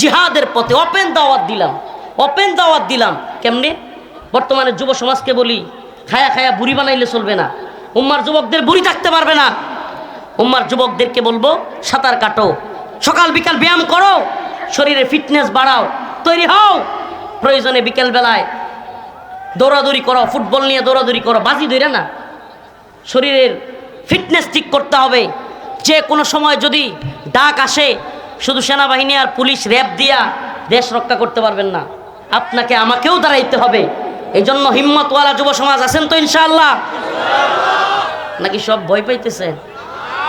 জিহাদের পথে ওপেন দাওয়াত দিলাম। ওপেন দাওয়াত দিলাম। কেমনে? বর্তমানে যুব সমাজকে বলি, খায়া খায়া বুড়ি বানাইলে চলবে না। উম্মার যুবকদের বুড়ি থাকতে পারবে না। উম্মার যুবকদেরকে বলব, সাঁতার কাটো। সকাল বিকাল ব্যায়াম করো। শরীরে ফিটনেস বাড়াও। তৈরি হও। প্রয়োজনে বিকেল বেলায় দৌড়াদৌড়ি করো, ফুটবল নিয়ে দৌড়াদৌড়ি করো, বাজি ধরে না। শরীরের ফিটনেস ঠিক করতে হবে। যে কোনো সময় যদি ডাক আসে শুধু সেনাবাহিনী আর পুলিশ র্যাব দিয়া দেশ রক্ষা করতে পারবেন না। আপনাকে আমাকেও দাঁড়াইতে হবে। এই জন্য হিম্মতওয়ালা যুব সমাজ আছেন তো ইনশাআল্লাহ? নাকি সব ভয় পাইতেছে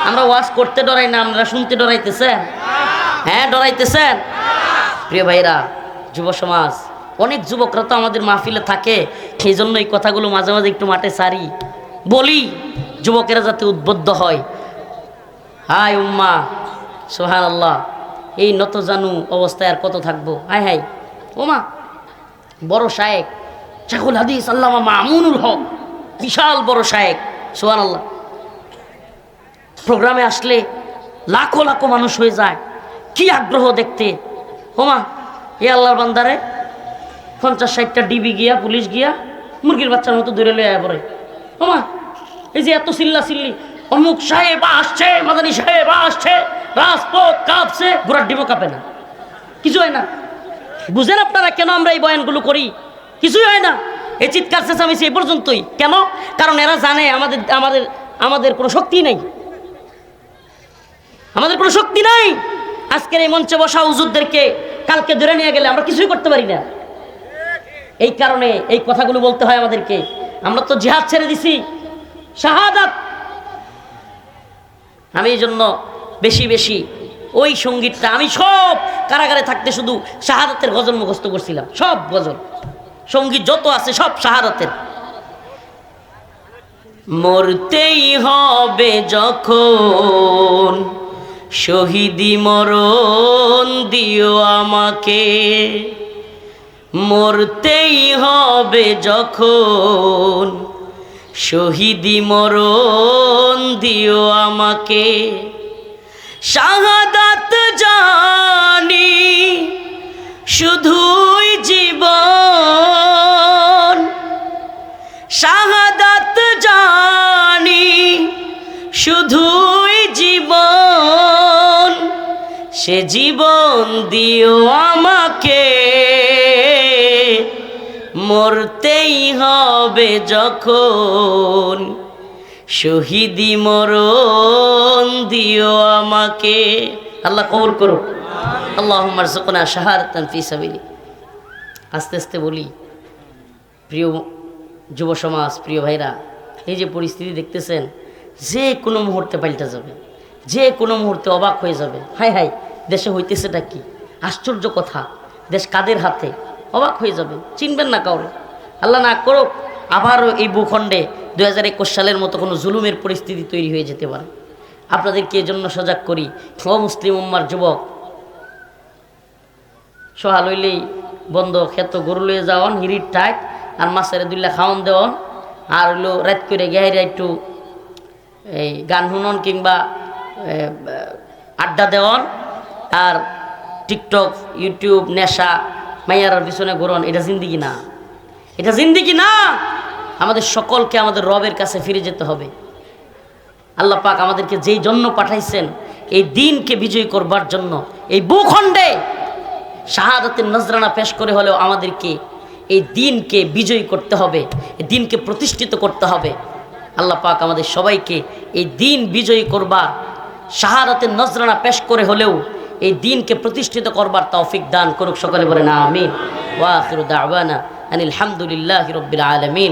আমরা ওয়াজ করতে ডরাই না আমরা শুনতে ডরাইতেছেন? হ্যাঁ ডরাইতেছেন? প্রিয় ভাইরা যুব সমাজ, অনেক যুবকরা তো আমাদের মাহফিলে থাকে। সেই জন্য এই কথাগুলো মাঝে মাঝে একটু মাঠে সারি। বলি, যুবকেরা যাতে উদ্বুদ্ধ হয়। হাই উম্মা সোহান আল্লাহ এই নত জানু অবস্থায় আর কত থাকব? হাই হাই ওমা, বড় শায়েক। শাহুল হাদিস, আল্লামা মামুনুল হক। বিশাল বড় শায়েক। সোহান আল্লাহ প্রোগ্রামে আসলে লাখো লাখো মানুষ হয়ে যায়। কি আগ্রহ দেখতে? হোমা এ আল্লাহর বান্দারে, পঞ্চাশ ষাটটা ডিবি গিয়া, পুলিশ গিয়া, মুরগির বাচ্চার মতো দূরে লয়ে পড়ে। হোমা এই যে এত চিল্লা চিল্লি অমুক সাহেব আসছে, মাদানি সাহেব আসছে রাজপথ কাঁপছে, ঘোড়ার ডিমও কাঁপে না। কিছু হয় না। বুঝেন আপনারা কেন আমরা এই বয়ানগুলো করি? কিছুই হয় না। এই চিৎকার চেঁচামেচি এই পর্যন্তই। কেন? কারণ এরা জানে আমাদের আমাদের আমাদের কোনো শক্তি নেই। আমাদের কোনো শক্তি নাই। আজকের এই মঞ্চে বসা হুজুরদেরকে কালকে ধরে নিয়ে গেলে আমরা কিছুই করতে পারি না। এই কারণে এই কথাগুলো বলতে হয় আমাদেরকে। আমরা তো জিহাদ ছেড়ে দিছি। শাহাদাত। আমি এই জন্য বেশি বেশি। ওই সঙ্গীতটা আমি সব কারাগারে থাকতে শুধু শাহাদাতের গজল মুখস্থ করছিলাম, সব গজল। সংগীত যত আছে সব শাহাদাতের। মরতেই হবে যখন শহীদি মরণ দিও আমাকে। মরতেই হবে যখন শহীদি মরণ দিও আমাকে। শাহাদাত জানি, শুধুই জীবন। শাহাদাত জানি, শুধুই জীবন। সে জীবন দিও আমাকে, মরতেই হবে যখন। শহীদি মরণ দিও আমাকে। আল্লাহ কবর করো আল্লাহ মারজুকনা শাহাদাতান ফি সাবিলি। আস্তে আস্তে বলি, প্রিয় যুব সমাজ, প্রিয় ভাইরা, এই যে পরিস্থিতি দেখতেছেন, যে কোনো মুহূর্তে পাল্টে যাবে, যে কোনো মুহূর্তে অবাক হয়ে যাবে। হাই হাই, দেশে হইতেছেটা কি? আশ্চর্য কথা। দেশ কাদের হাতে? অবাক হয়ে যাবে। চিনবেন না কাউরে। আল্লাহ না করুক, আবারও এই ভূখণ্ডে দু হাজার একুশ সালের মতো কোনো জুলুমের পরিস্থিতি তৈরি হয়ে যেতে পারে। আপনাদেরকে এজন্য সজাগ করি, ও মুসলিম উম্মার যুবক। সহাল হইলেই বন্ধ, ক্ষেত গরু লয়ে যাওয়ান হিরির ঠাক আর মাছের দুইলা খাওয়ান দেওয়ান আর হইল রাত করে গেহাইরা একটু, এই গান শুনন কিংবা আড্ডা দেওয়ান আর টিকটক, ইউটিউব, নেশা মাইয়ার পিছনে ঘুরন, এটা জিন্দিগি না। এটা জিন্দিগি না! আমাদের সকলকে আমাদের রবের কাছে ফিরে যেতে হবে। আল্লাহ পাক আমাদেরকে যেই জন্য পাঠাইছেন, এই দিনকে বিজয় করবার জন্য এই ভূখণ্ডে শাহাদাতের নজরানা পেশ করে হলেও আমাদেরকে এই দিনকে বিজয়ী করতে হবে, এই দিনকে প্রতিষ্ঠিত করতে হবে। আল্লাহ পাক আমাদের সবাইকে এই দিন বিজয়ী করবার, শাহাদাতের নজরানা পেশ করে হলেও এই দিনকে প্রতিষ্ঠিত করবার তৌফিক দান করুক সকলে বলে না আমিন ওয়াখিরু দাওয়ানা আনিল হামদুলিল্লাহি রাব্বিল আলামিন।